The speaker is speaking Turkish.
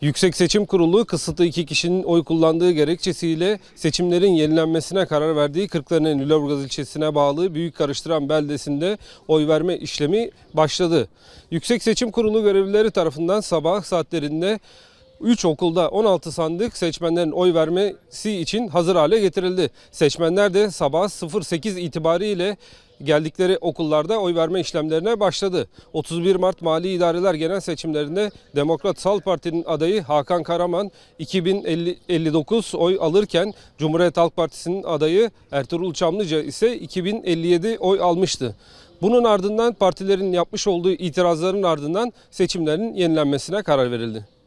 Yüksek Seçim Kurulu kısıtlı iki kişinin oy kullandığı gerekçesiyle seçimlerin yenilenmesine karar verdiği Kırklareli Lüleburgaz ilçesine bağlı Büyük Karıştıran beldesinde oy verme işlemi başladı. Yüksek Seçim Kurulu görevlileri tarafından sabah saatlerinde 3 okulda 16 sandık seçmenlerin oy vermesi için hazır hale getirildi. Seçmenler de sabah 08 itibariyle geldikleri okullarda oy verme işlemlerine başladı. 31 Mart Mali İdareler Genel Seçimlerinde Demokrat Sal Parti'nin adayı Hakan Karaman 2059 oy alırken Cumhuriyet Halk Partisi'nin adayı Ertuğrul Çamlıca ise 2057 oy almıştı. Bunun ardından partilerin yapmış olduğu itirazların ardından seçimlerin yenilenmesine karar verildi.